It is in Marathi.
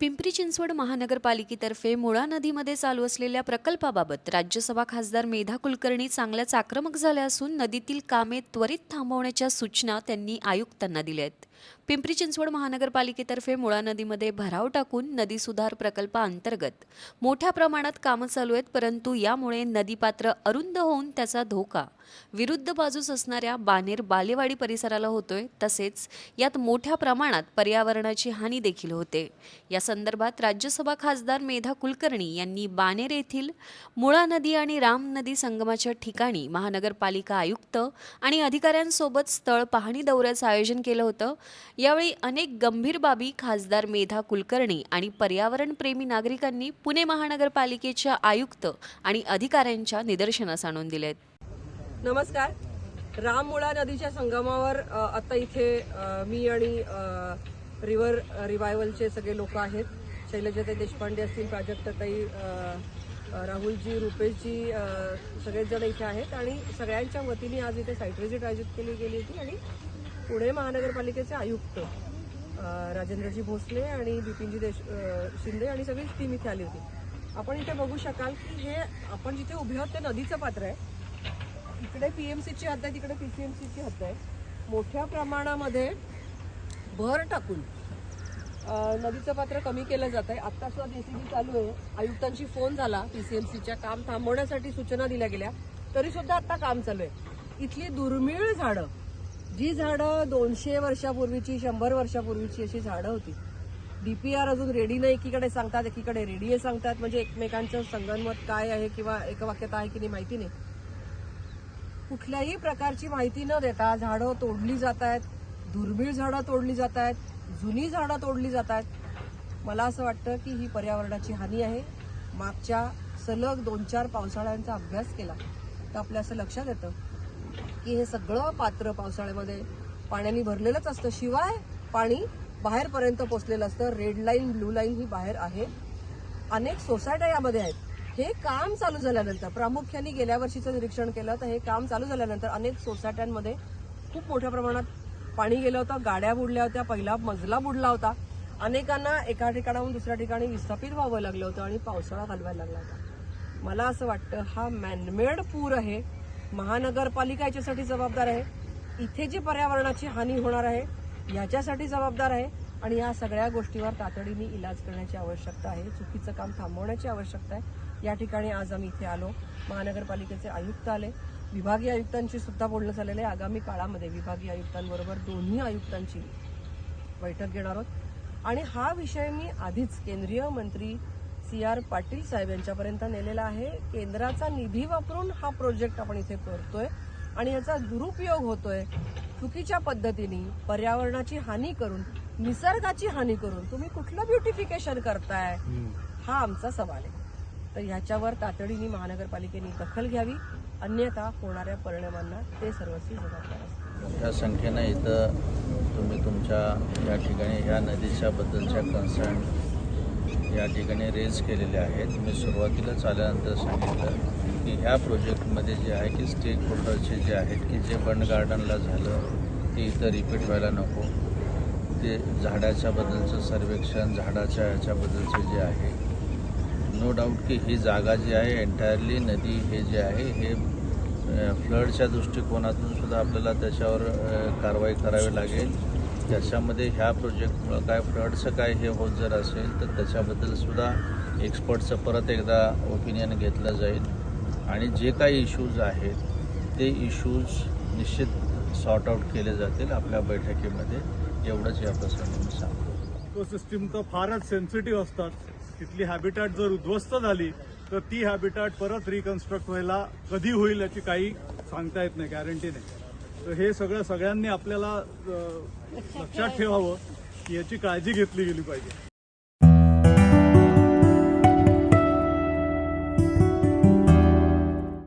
पिंपरी चिंचवड महानगरपालिकेतर्फे मुळा नदीमध्ये चालू असलेल्या प्रकल्पाबाबत राज्यसभा खासदार मेधा कुलकर्णी चांगल्याच आक्रमक झाल्या असून नदीतील कामे त्वरित थांबवण्याच्या सूचना त्यांनी आयुक्तांना दिल्या आहेत. पिंपरी चिंचवड महानगरपालिकेतर्फे मुळा नदीमध्ये भराव टाकून नदी सुधार प्रकल्पाअंतर्गत मोठ्या प्रमाणात कामं चालू आहेत परंतु यामुळे नदीपात्र अरुंद होऊन त्याचा धोका. विरुद्ध बाजूस असणाऱ्या बानेर बालेवाडी परिसराला होतोय तसेच यात मोठ्या प्रमाणात पर्यावरणाची हानी देखील होते. या संदर्भात राज्यसभा खासदार मेधा कुलकर्णी यांनी बानेर येथील मुळा नदी आणि राम नदी संगमाच्या ठिकाणी महानगरपालिका आयुक्त आणि अधिकाऱ्यांसोबत स्थळ पाहणी दौऱ्याचं आयोजन केलं होतं. यावेळी अनेक गंभीर बाबी खासदार मेधा कुलकर्णी आणि पर्यावरणप्रेमी नागरिकांनी पुणे महानगरपालिकेच्या आयुक्त आणि अधिकाऱ्यांच्या निदर्शनास आणून दिलेत. नमस्कार. राममुळा नदीच्या संगमावर आता इथे मी आणि रिव्हर रिवायवलचे सगळे लोक आहेत. शैलजाताई देशपांडे असतील प्राजक्ताताई राहुलजी रुपेशजी सगळेच जण इथे आहेत. आणि सगळ्यांच्या वतीने आज इथे साईट व्हिजिट आयोजित केली गेली होती आणि पुणे महानगरपालिकेचे आयुक्त राजेंद्रजी भोसले आणि बिपिनजी देश शिंदे आणि सगळीच टीम इथे आली होती. आपण इथे बघू शकाल की हे आपण जिथे उभे आहोत ते नदीचं पात्र आहे. इकडे सीची हद्द आहे तिकडे पी सी एम सीची हद्द आहे. मोठ्या प्रमाणामध्ये भर टाकून नदीचं पात्र कमी केलं जात आहे. आत्ता सुद्धा जेसीबी चालू आहे. आयुक्तांशी फोन झाला पी सी एम सीच्या काम थांबवण्यासाठी सूचना दिल्या गेल्या. तरी सुद्धा आता काम चालू आहे. इथली दुर्मिळ झाडं जी झाडं दोनशे वर्षापूर्वीची शंभर वर्षापूर्वीची अशी झाडं होती. डीपीआर अजून रेडी नाही एकीकडे सांगतात एकीकडे रेडी आहे सांगतात. म्हणजे एकमेकांचं संगनमत काय आहे किंवा एकवाक्यता आहे की नाही माहिती नाही. कुठल्याही प्रकारची माहिती न देता झाडं तोडली जात आहेत दुर्मिळ झाडं तोडली जात आहेत जुनी झाडं तोडली जात आहेत. मला असं वाटतं की ही पर्यावरणाची हानी आहे. मागच्या सलग दोन चार पावसाळ्यांचा अभ्यास केला तर आपल्या असं लक्षात येतं की हे सगळं पात्र पावसाळ्यामध्ये पाण्याने भरलेलंच असतं. शिवाय पाणी बाहेरपर्यंत पोचलेलं असतं. रेड लाईन ब्लू लाईन ही बाहेर आहे. अनेक सोसायट्या यामध्ये आहेत. हे काम चालू झाल्यानंतर प्रामुख्याने गेल्या वर्षीचं निरीक्षण केलं तर हे काम चालू झाल्यानंतर अनेक सोसायट्यांमध्ये खूप मोठ्या प्रमाणात पाणी गेलं होतं. गाड्या बुडल्या होत्या. पहिला मजला बुडला होता. अनेकांना एका ठिकाणाहून दुसऱ्या ठिकाणी विस्थापित व्हावं लागलं होतं आणि पावसाळा घालवायला लागला होता. मला असं वाटतं हा मॅनमेड पूर आहे. महानगरपालिका याच्यासाठी जबाबदार आहे. इथे जी पर्यावरणाची हानी होणार आहे याच्यासाठी जबाबदार आहे आणि या सगळ्या गोष्टीवर तातडीने इलाज करण्याची आवश्यकता आहे. चुकीचं काम थांबवण्याची आवश्यकता आहे. या ठिकाणी आज आम्ही इथे आलो. महानगरपालिकेचे आयुक्त आले. विभागीय आयुक्तांची सुद्धा बोलणं झालेलं आहे. आगामी काळामध्ये विभागीय आयुक्तांबरोबर दोन्ही आयुक्तांची बैठक घेणार आहोत. आणि हा विषय मी आधीच केंद्रीय मंत्री सी आर पाटील साहेब यांच्यापर्यंत नेलेला आहे. केंद्राचा निधी वापरून हा प्रोजेक्ट आपण इथे करतोय आणि याचा दुरुपयोग होतोय चुकीच्या पद्धतीने पर्यावरणाची हानी करून निसर्गाची हानी करून. तुम्ही कुठलं ब्युटिफिकेशन करताय? हा आमचा सवाल आहे. तर ह्याच्यावर तातडीने महानगरपालिकेने दखल घ्यावी. अन्यथा होणाऱ्या परिणामांना ते सर्वस्वी जबाबदार असतील. मोठ्या संख्येनं इथं तुम्ही तुमच्या या ठिकाणी ह्या नदीच्या बद्दलच्या कन्सर्न या ठिकाणी रेज केलेले आहेत. मी सुरुवातीलाच आल्यानंतर सांगितलं की ह्या प्रोजेक्टमध्ये जे आहे की स्टेक होल्डरचे जे आहेत की जे बंड गार्डनला झालं ते इथं रिपीट व्हायला नको. ते झाडाच्याबद्दलचं सर्वेक्षण झाडाच्या ह्याच्याबद्दलचं जे आहे नो डाऊट की ही जागा जी आहे एंटायरली नदी हे जे आहे हे फ्लडच्या दृष्टिकोनातून सुद्धा आपल्याला त्याच्यावर कारवाई करावी लागेल. त्याच्यामध्ये ह्या प्रोजेक्टमुळं काय फ्रॉडचं काय हे होत जर असेल तर त्याच्याबद्दल सुद्धा एक्सपर्टचं परत एकदा ओपिनियन घेतलं जाईल. आणि जे काही इश्यूज आहेत ते इश्यूज निश्चित सॉर्ट आउट केले जातील आपल्या बैठकीमध्ये. एवढंच या प्रसंगी मी सांगतो. इकोसिस्टीम तर फारच सेन्सिटिव्ह असतात. तिथली हॅबिटॅट जर उद्ध्वस्त झाली तर ती हॅबिटॅट परत रिकन्स्ट्रक्ट व्हायला कधी होईल याची काही सांगता येत नाही गॅरंटी नाही. हे सगळं सगळ्यांनी आपल्याला लक्षात ठेवावं याची काळजी घेतली गेली पाहिजे.